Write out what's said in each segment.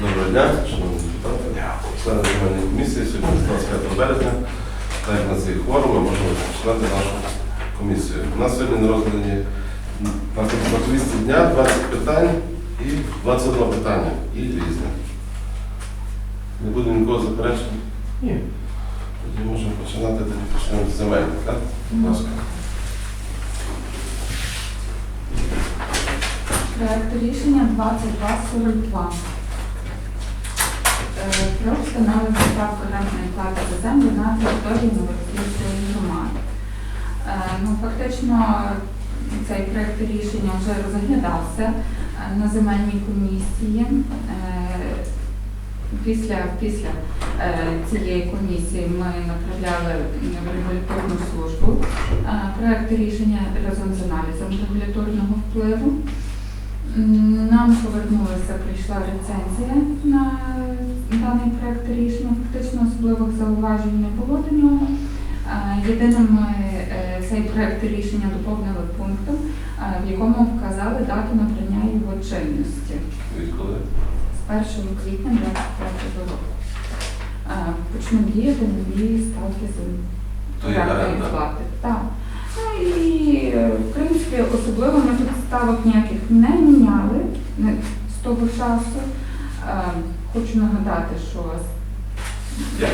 Доброго дня, шановні депутати. Члени земельної комісії сьогодні 25 березня. Так на цей форум ми можемо починати нашу комісію. У нас сьогодні на розгляді на повістці дня 20 питань і 21 питання і різне. Не буде нікого заперечень? Ні. Тоді можемо починати, тоді почнемо з земель. Так? Будь ласка. Проект рішення 2242. Е, Про встановлення ставки рентної плати за землю на території Новоросійської громади. Е, Ну, фактично, цей проект рішення вже розглядався е, на земельній комісії. Після, після цієї комісії ми направляли в регуляторну службу проект рішення разом з аналізом регуляторного впливу. Нам повернулася, прийшла рецензія на даний проект рішення. Фактично особливих зауважень не було до нього. Е, Єдине, ми е, цей проект рішення доповнили пунктом, е, в якому вказали дату набрання його чинності Відколи? з 1 квітня 2025 року. Почнуть діяти нові ставки рентної плати. І в принципі особливо ми тут ставок ніяких не міняли з того часу. Е, Хочу нагадати, що Як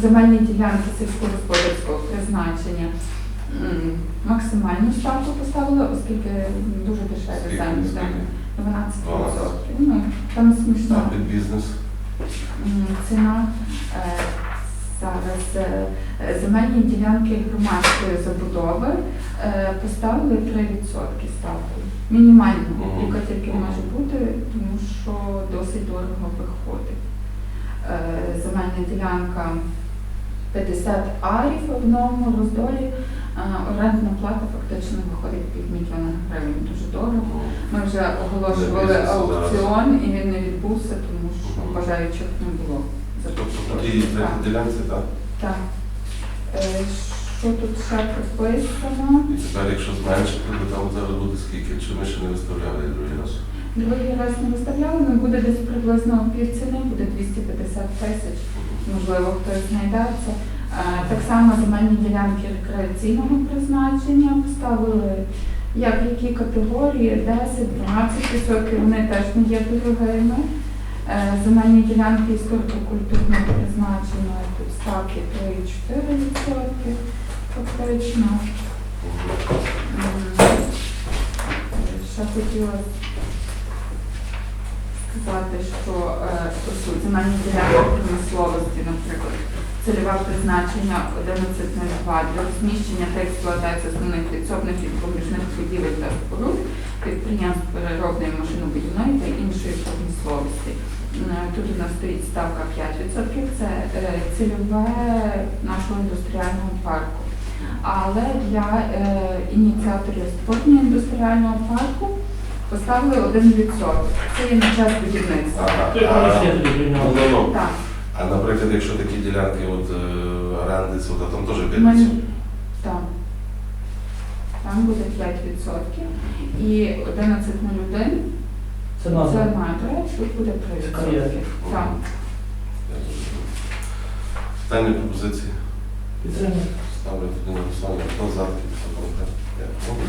земельні ділянки сільськогосподарського призначення максимальну ставку поставили, оскільки дуже дешеві землі. 12 12. Ну, там смішно. Бізнес. Ціна е, зараз е, земельні ділянки громадської забудови е, поставили 3% ставку. Мінімальну, Мгм. яка тільки може бути, тому що досить дорого виходить. Е, Земельна ділянка 50 арів в одному роздолі. Орендна плата фактично виходить пів мільйона гривень. Дуже дорого. Ми вже оголошували аукціон і він не відбувся, тому що бажаючих не було. По тій ділянці, так? Так. Е, Що тут ще прописано? І тепер, якщо зменшити, то там зараз буде скільки? Чи ми ще не виставляли другий раз? Другий раз не виставляли, але буде десь приблизно півціни, буде 250 тисяч. Можливо, хтось знайдеться. Е, Так само земельні ділянки рекреаційного призначення поставили як які категорії 10-12%, вони теж не є дорогими. Е, Земельні ділянки історико-культурного призначення ставки 3-4%. Фактично. Ще хотіла сказати, що е, земельні ділянки промисловості, наприклад, цільове призначення 11.02 для розміщення та експлуатації основних підсобних і допоміжних будівель та споруд, підприємств переробної машинобудівної та іншої промисловості. М, Тут у нас стоїть ставка 5%, це е, цільове нашого індустріального парку. Але для е, ініціаторів створення індустріального парку поставили 1%. Це є на час будівництва. Ну, ну, ну. Так. А наприклад, якщо такі ділянки от, е, оренди, то там теж Ми- 5%. Так. Там буде 5%. І 11.01 Це це назва. тут буде 3%. Так. Питання пропозиції. Ставлю тоді на голосування. Хто за такий законопроект? Дякую.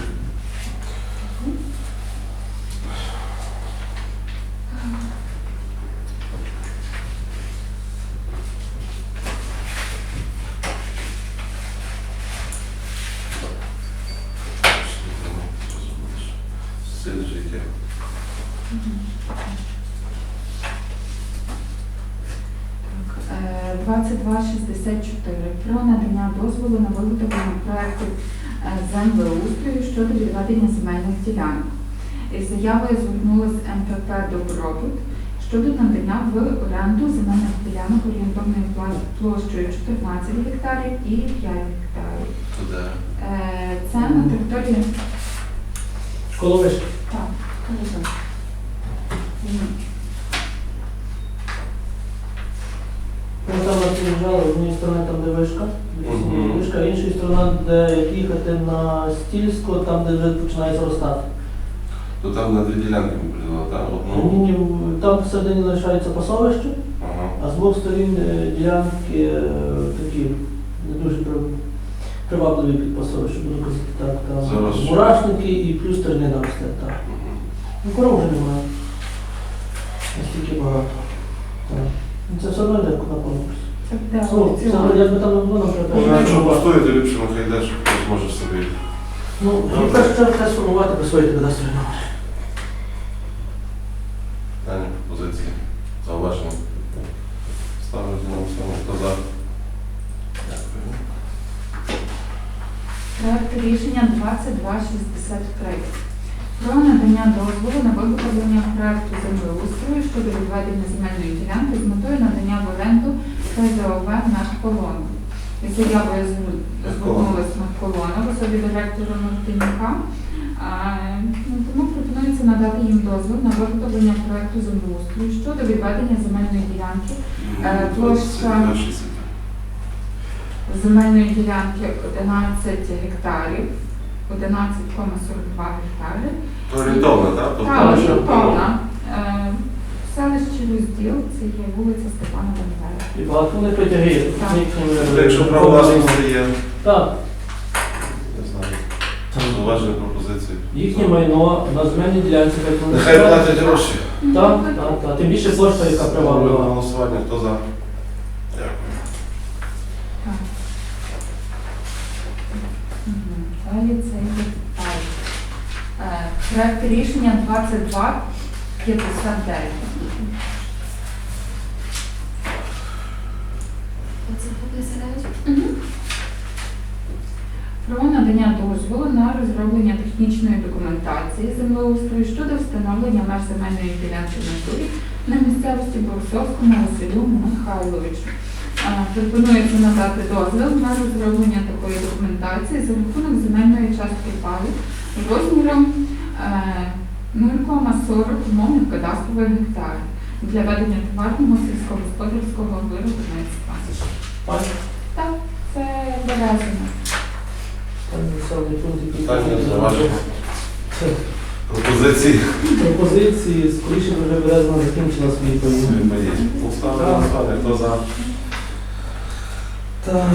Стиль життя. Так, е, 2264 про надання дозволу на виготовлення проекту е, землеустрою щодо відведення земельних ділянок. Із заявою звернулася МПП Добробут щодо надання в оренду земельних ділянок орієнтовною площею 14 гектарів і 5 гектарів. Е, Це на території Школа вишки. так, кажу. М. Ми там приїжджали, з однієї сторони там, де вишка, Мгм. вишка, а іншої сторони, де як їхати на Стільську, там, де вже починає зростати. То там на дві ділянки ми так? Ні, Одну. ні, там посередині лишається пасовище, Ага. а з двох сторін е, ділянки е, такі не дуже при- привабливі під пасовище, буду казати так. Там Зараз. мурашники і плюс тернина росте. Так. Мгм. Ну, коров вже немає. Настільки багато. Так. Ну, Це все одно йде на конкурс. Ну, аукціон. це, якби там не було, наприклад. Ну, Якщо пустує, ліпше нехай йдеш, може собі. Ну, перше треба сформувати присвоїти кадастровий номер. Питання, позиції, зауваження. Ставлю на всьому, хто за. Дякую. Проект рішення 2263 про надання дозволу на виготовлення проекту землеустрою щодо відведення земельної ділянки з метою надання в оренду КЗОВ наш колон. Із заявою зверну- звернулась Колона в особі директора Мартинюка. Ну, Тому пропонується надати їм дозвіл на виготовлення проекту землеустрою щодо відведення земельної ділянки Е, площа- земельної ділянки 11 гектарів, 11,42 гектари. То так? Тобто, орієнтовна селищі розділ, це є вулиця Степана Бандера. І багато не потягає. Якщо право власності є, Так, я знаю. Зауважую пропозицію. їхнє майно на земельній ділянці так воно Нехай платять гроші. Так, так, так. Тим більше площа, яка Ставлю приваблива. голосування, хто за? Далі це є е, проект рішення 22 59. Надання дозволу на розроблення технічної документації землеустрою щодо встановлення меж земельної ділянки натурі на місцевості Борисовському Василю Михайловичу. Пропонується надати дозвіл на розроблення такої документації за рахунок земельної частки паю розміром е, 0,40 умовних кадастрових гектарів для ведення товарного сільськогосподарського виробництва. Так, це березина. Питання, зауваження, пропозиції. Пропозиції, скоріше вже Березна закінчила свій на голосування, хто за? Так.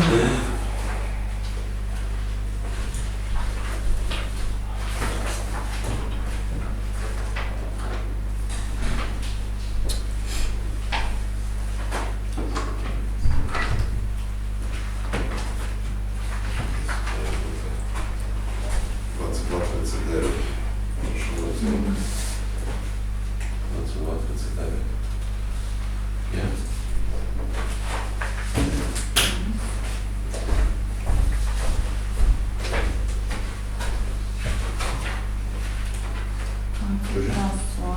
Двадцять два, тридцять дев'ять. Прошу голосувати. Двадцять два, тридцять дев'ять. Є. Так, раз, 40.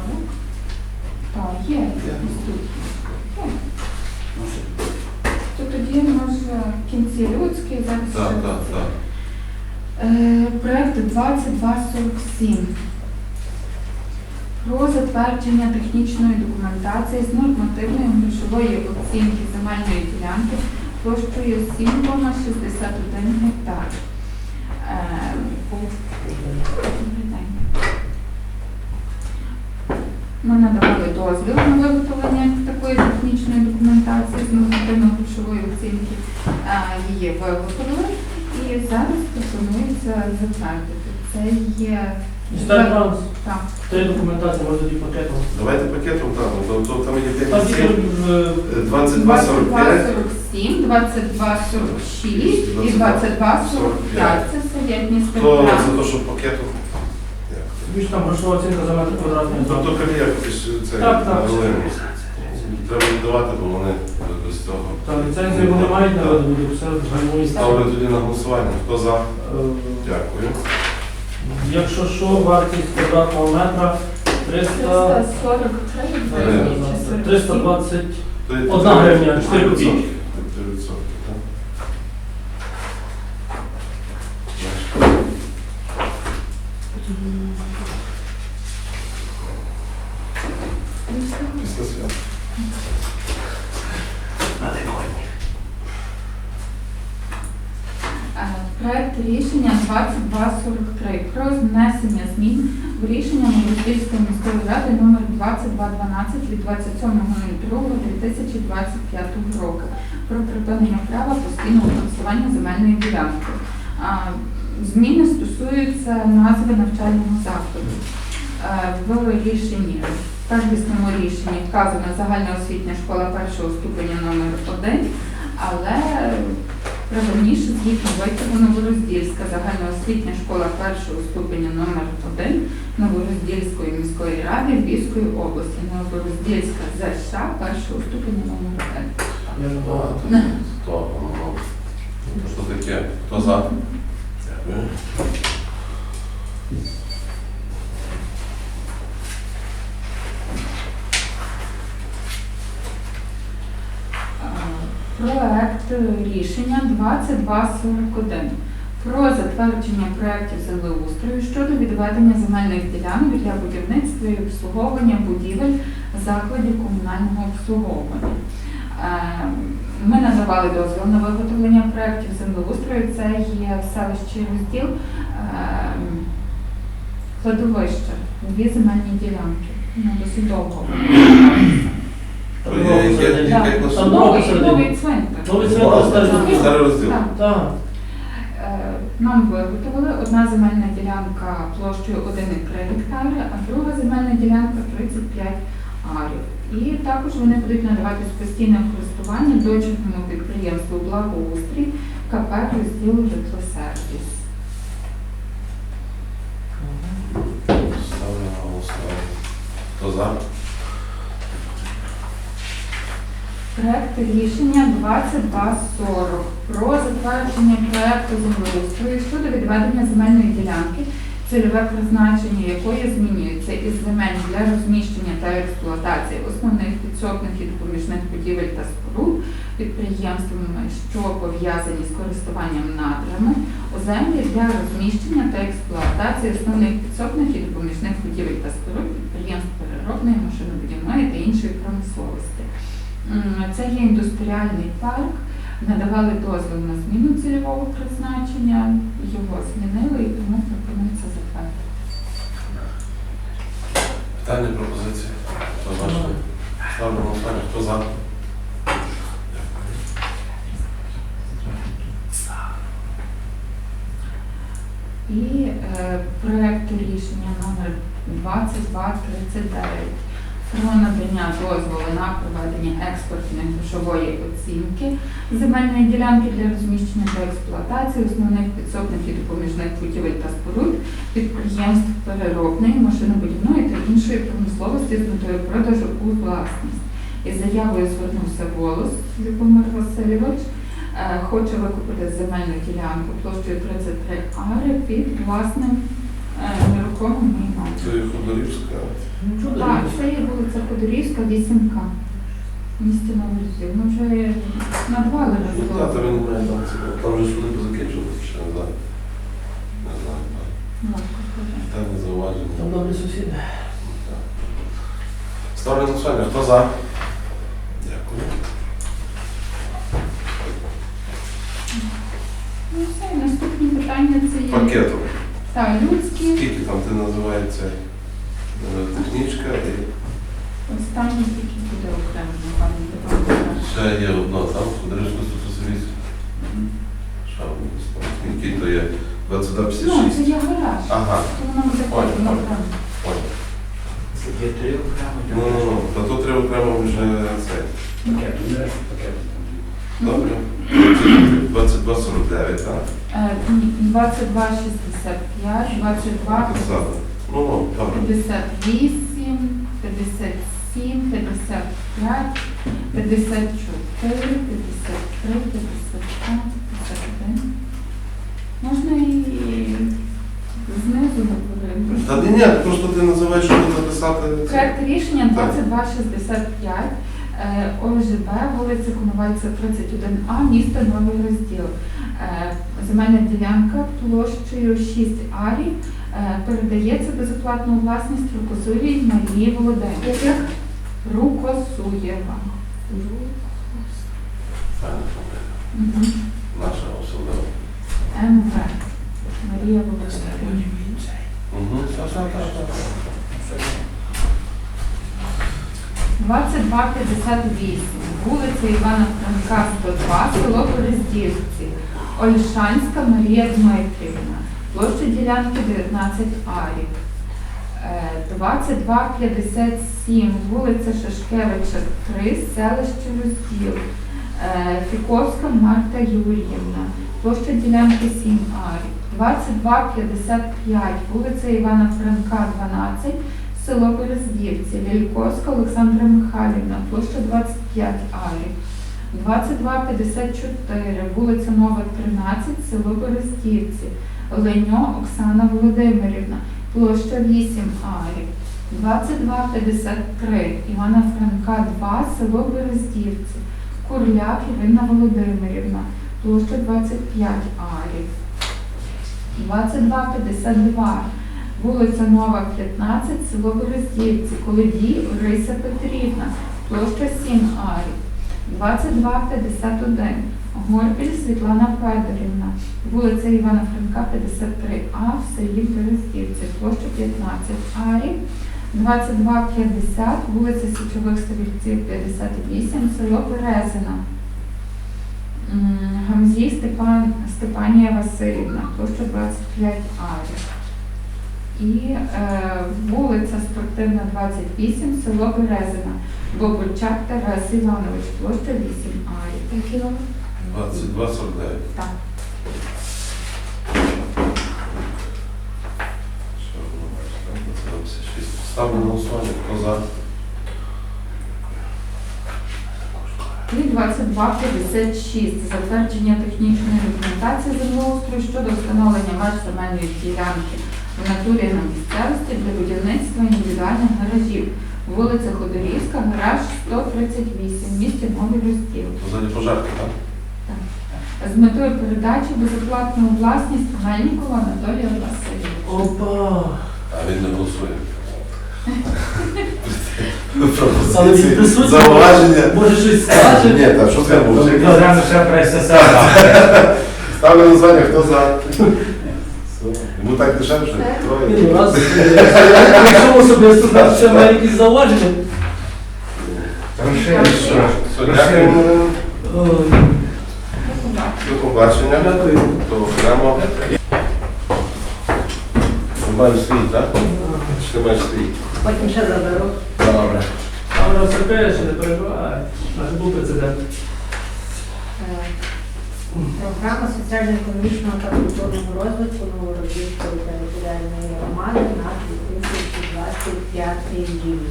Так, є. ось тут. Є. То тоді може в кінці людський зараз. Так, ще так, це. так. Е, Проект 2247 про затвердження технічної документації з нормативної грошової оцінки земельної ділянки площею 7,61 гектар. Е. Ми надавали дозвіл на виготовлення такої технічної документації з нормативно-грошової оцінки. Е, Її виготовили і зараз пропонується затвердити. Це є Містер так. три документації, може тоді пакетом. Давайте пакетом там, то, то там є Там тільки ціль. 22,45. 22,47, 22,46 і 22,45. Це совєтні Хто спектра. за те, що пакетом? Дякую. більш там грошова оцінка за метр квадратний. Тобто якось це Так, так. Треба віддавати, бо вони без цього. Та ліцензії вони мають на виду, все гальмує. Ставлю тоді на голосування. Хто за? Е, Дякую. Якщо що, вартість квадратного метра 300, 343 Е, гривні чи 47. 320 То гривня, 4%. копійки. 4%, так? Після свят. Е, Проект рішення 2243 про внесення змін в рішення Новосільської міської ради номер 2212 від 27.02.2025 року про припинення права постійного користування земельною ділянкою. А, Зміни стосуються назви навчального закладу. Е, В рішенні, в первісному рішенні вказана загальноосвітня школа першого ступеня номер 1 але правильніше згідно витягу Новороздільська загальноосвітня школа першого ступеня номер 1 Новороздільської міської ради Львівської області. Новороздільська ЗШ першого ступеня номер 1. Я не А, багато. то- то, ну, то що таке? Хто за? Дякую. Проект рішення 2241 про затвердження проєктів землеустрою щодо відведення земельних ділянок для будівництва і обслуговування будівель закладів комунального обслуговування. Е, Ми надавали дозвіл на виготовлення проєктів землеустрою. Це є в селищі розділ е, кладовище, дві земельні ділянки. Ну, досить довго. То є- яке- яке класу? Новий, новий цвинтар. Новий цвинтар, старий Старий розділ. Так. Так. Е, Нам виготовили одна земельна ділянка площею 1,3 гектари, а друга земельна ділянка 35 арів. І також вони будуть надаватись постійне користування дочірньому підприємству Благоустрій КП розділу житлосервіс. Ставлю на голосування. Хто за? Проект рішення 2240 про затвердження проекту землеустрою щодо відведення земельної ділянки, цільове призначення якої змінюється із земель для розміщення та експлуатації основних підсобних і допоміжних будівель та споруд підприємствами, що пов'язані з користуванням надрами, у землі для розміщення та експлуатації основних підсобних і допоміжних будівель та споруд підприємств переробної, машинобудівної та іншої промисловості. Це є індустріальний парк. Надавали дозвіл на зміну цільового призначення, його змінили і тому пропонується затвердити. Питання, пропозиції? Хто за? Ставлю голосування. Хто за? І е, проект рішення номер 2239 про надання дозволу на проведення експортної грошової оцінки земельної ділянки для розміщення та експлуатації основних підсобних і допоміжних будівель та споруд підприємств переробної, машинобудівної та іншої промисловості з метою продажу у власність. Із заявою звернувся голос Любомир Васильович. Е, Хоче викупити земельну ділянку площею 33 ари під власним е, нерухомим. Це є Ходорівська. Ну. Так, це є вулиця Ходорівська, 8К. В місті Новорозділ. Ми вже надавали Ну, Та, розділ. там він має там цікаво. Там вже суди позакінчилися, ще не знаю. Не знаю. так. Питання, зауваження. Там добрі сусіди. Ставлю на голосування. Хто за? Дякую. Ну все, і наступні питання це є Пакетом. Так, людські. Скільки там ти називається е, технічка Останній тільки буде окремо, питання. ще є одно там, 138. Що Скільки то є? Ну, це є гараж. Ага. То воно буде Понял, окремо. понял. Понял. Є три окремо. Ну, ну, ну. Та тут треба окремо вже це. Пакет, пакету. Добре. 2249, так? Е, 2265, 22, Ззаду. Ну, ну, добре. 58, 57, 55, 54, 53, 55, 51. Можна і знизу говорити. Та ні, ні, просто ти називаєш, щоб записати. це. Проект рішення 2265 е, ОЖБ, вулиця Коновальця 31А, місто Новий Розділ. Е, Земельна ділянка площею 6 арій е, передається безоплатну власність Рукосуєвій Марії Володимирівні. Рукосуєва. Наша особлива. МВ. Марія Володимирівна. Угу. Так, так, так, так. 2258, вулиця Івана Франка, 102, село Берездівці, Ольшанська Марія Дмитрівна, площа ділянки 19 арів. Е, 2257, вулиця Шашкевича, 3, селище Розділ, Е, Фіковська Марта Юріївна, площа ділянки 7 арів. 2255, вулиця Івана Франка, 12, село Берездівці, Лільковська Олександра Михайлівна, площа 25 арів. 2254, вулиця Нова, 13, село Берездівці, Леньо Оксана Володимирівна, площа 8 арів. 2253, Івана Франка, 2, село Берездівці, Курляк Ірина Володимирівна, площа 25 арів. 2252, вулиця Нова, 15, село Берездівці, Колодій Орися Петрівна, площа 7 арів. 2251, Горбіль Світлана Федорівна, вулиця Івана Франка, 53А, в селі Берездівці, площа 15 арів. 2250, вулиця Січових Стрільців, 58, село Березина. Гамзій Степан, Степанія Васильівна, площа 25 арів. І е, вулиця Спортивна, 28, село Березина, Бобульчак Тарас Іванович, площа 8 арів. Який номер? 2249. Так. Що бачите, так? Ставлю на голосування. Хто за? І 2256 затвердження технічної документації землеустрою щодо встановлення меж земельної ділянки в натурі на місцевості для будівництва індивідуальних гаражів. Вулиця Ходорівська, гараж 138, в місті Новий Розділ. Позаді пожарки, так? З метою передачі безоплатну власність Мельнікову Анатолія Васильовича. Опа! А він не голосує. Але він присутній. зауваження. Може щось скаже? Ні, так, що треба було? Ставлю на голосування, хто за? Йому так дешевше? Ні, ну Троє. раз. Якщо особисто має якісь зауваження. Ой, До побачення. Дякую. То окремо. Ти маєш свій, так? Чи ти маєш свій? Потім ще заберу. Добре. А воно все пише, не переживай. Аж був прецедент. Е, Програма соціально-економічного та культурного розвитку Новорозівської територіальної громади на 2025 рік.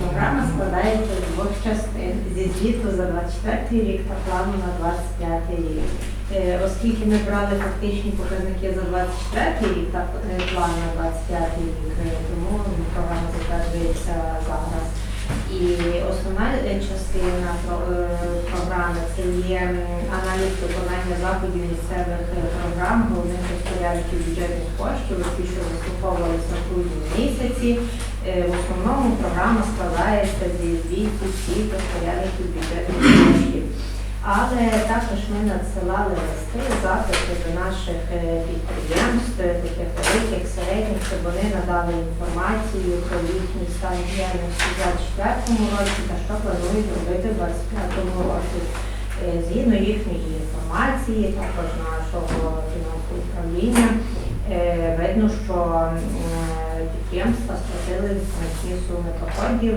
Програма складається з двох частин зі звіту за 24 рік та плану на 25 рік. Е, Оскільки ми брали фактичні показники за 24 рік та е, план на 25 рік, е, тому програма затверджується зараз. І основна е, частина е, програми це є аналіз виконання заходів місцевих е, програм, головних розпорядків бюджетних коштів, які що заслуховувалися в грудні місяці. В основному програма складається зі звіту всіх розпорядників бюджетних коштів. Але також ми надсилали листи, запити до наших е, підприємств, таких великих, середніх, щоб вони надали інформацію про їхній стан діяльності у 2024 році та що планують робити в 2025 році. Е, Згідно їхньої інформації, також нашого фінансового управління, е, видно, що підприємства сплатили значні суми доходів.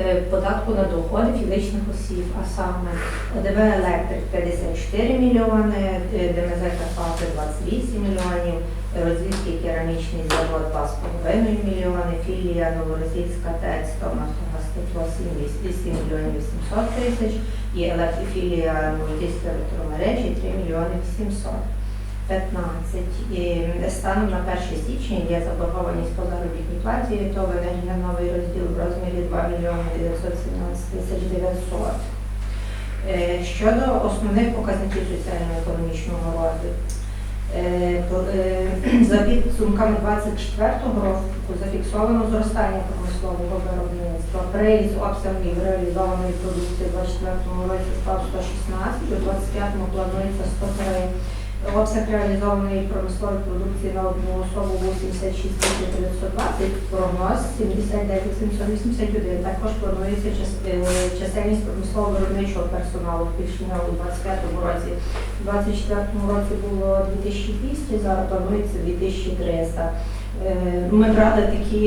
Е, податку на доходи фізичних осіб, а саме ОДВ Електрик 54 мільйони, е, ДМЗ Карпати 28 мільйонів, Розвідський керамічний завод 2,5 мільйони, філія Новоросійська ТЕЦ Томасова Стекло 7 мільйонів 800 тисяч і електрофілія Новоросійської електромережі 3 мільйони 800. 15. І станом на 1 січня є заборгованість по заробітній платі ТОВ енергія новий розділ в розмірі 2 мільйони 917 тисяч 900. Е, Щодо основних показників соціально-економічного розвитку, е, то, е, за підсумками 24 року зафіксовано зростання промислового виробництва. Приз обсягів реалізованої продукції у 2024 році склав 116, у 2025 планується 103. Обсяг реалізованої промислової продукції на одну особу був 76 920, прогноз 79 781. Також планується е, чисельність промислового виробничого персоналу збільшення у 2025 році. У 2024 році було 2200, зараз планується 2300. Е, Ми брали такі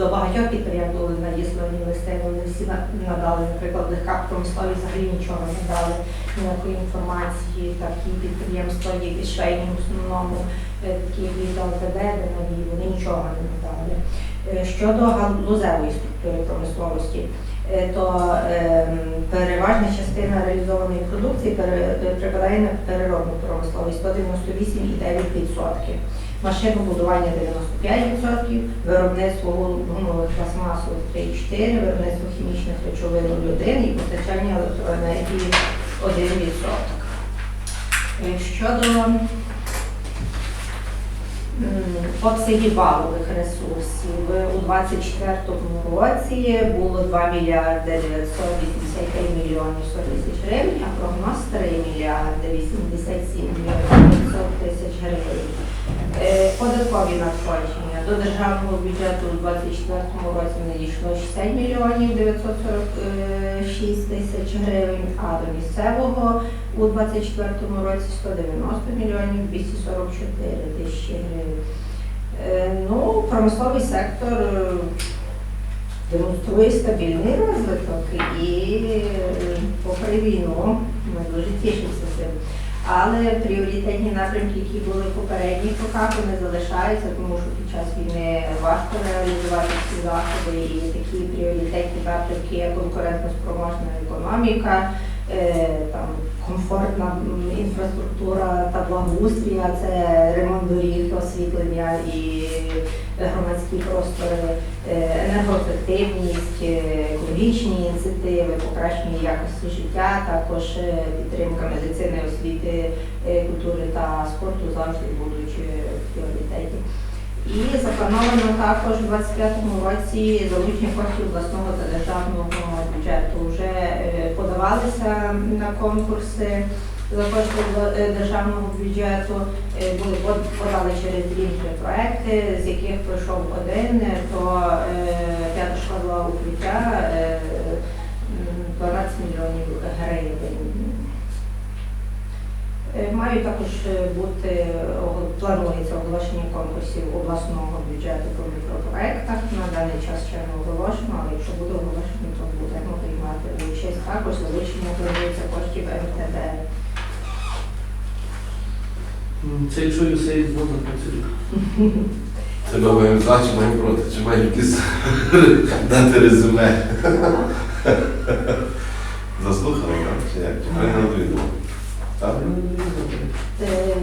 до багатьох підприємств були надіслані листи, вони всі надали, наприклад, легка промисловість взагалі нічого не дали, ніякої інформації, такі підприємства, які швейні в основному, е, такі від ЛТД, ДНВ, вони нічого не надали. Е, Щодо галузевої структури промисловості, е, то ем, переважна частина реалізованої продукції е, припадає на переробну промисловість 198,9%. Машинобудування 95%, виробництво гумових пластмасових 3,4%, виробництво хімічних речовин 0,1% і постачання електроенергії 1%. Е, Щодо обсягів валових ресурсів у 2024 році було 2 мільярди 983 мільйонів 100 тисяч гривень, а прогноз 3 мільярди 87 мільйонів 500 тисяч гривень. Е, Податкові надходження до державного бюджету у 2024 році надійшло 60 мільйонів 946 тисяч гривень, а до місцевого у 2024 році 190 мільйонів 244 тисячі гривень. Е, Ну, промисловий сектор е, демонструє стабільний розвиток і е, попри війну ми дуже тішимося цим. Але пріоритетні напрямки, які були в попередніх роках, вони залишаються, тому що під час війни важко реалізувати ці заходи. І такі пріоритетні напрямки, як конкурентоспроможна економіка, е, там комфортна інфраструктура та благоустрій, а це ремонт доріг, освітлення і громадські простори, е, енергоефективність, е, екологічні ініціативи, покращення якості життя, також е, підтримка медицини, освіти, е, культури та спорту завжди будуть е, в пріоритеті. І заплановано також у 2025 році залучення коштів обласного та державного бюджету. Вже е, подавалися на конкурси за кошти е, державного бюджету, е, були подали через інші проекти, з яких пройшов один, то е, п'ята школа укриття е, 12 мільйонів гривень. Е, Мають також е, бути планується оголошення конкурсів обласного бюджету по мікропроектах. На даний час ще не оголошено, але якщо буде оголошено, то будемо приймати участь. Також залучення планується коштів МТД. Це якщо юсей знову запрацює. Це ми маємо за чи маємо проти, чи маємо якісь дати резюме. Заслухали, так? Чи як? Чи до відома? Так? Е,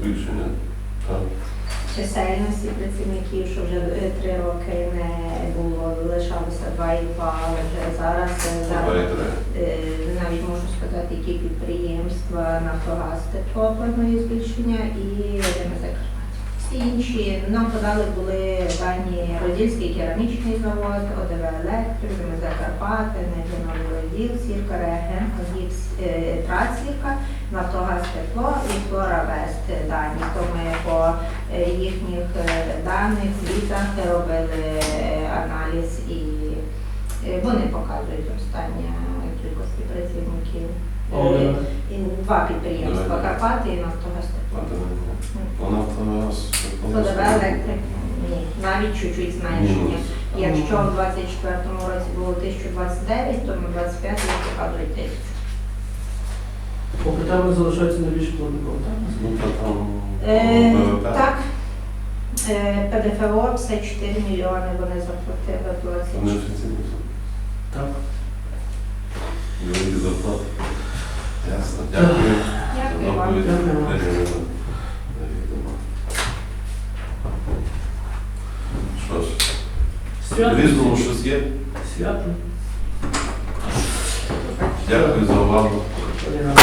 збільшення. Так. Чисельності працівників, що вже е, три роки не було, лишалося два і два, але вже зараз, е, Два зараз і три. Е, навіть можу сказати, які підприємства Нафтогаз тепло планує збільшення і Карпат. Всі інші нам подали були дані Родільський керамічний завод, ОДВ Електрик, ДМЗ Карпати, Енергіновий Роділ, Сірка, Реген, Гіпс, е, Трацівка, Нафтогаз тепло і Флора Вест дані. То ми по е, їхніх е, даних звітах робили аналіз і вони показують остання кількості працівників. Е, Два підприємства Карпати і Нафтогаз тепло. Вона. ПДВ електрик ні, навіть чуть-чуть зменшення. Якщо в 24-му році було 1029, то на 25 показують 1000. По питанню залишається найбільше платником, так? Ну, то там. Е, Так, Е, ПДФО 54 мільйони вони заплатили в Вони 20. Так. Великі зарплати. Ясно. Дякую. Дякую вам. Доповідь Дякую вам. Що ж, в Свято. різному щось є. Свято. Дякую за увагу. Олена.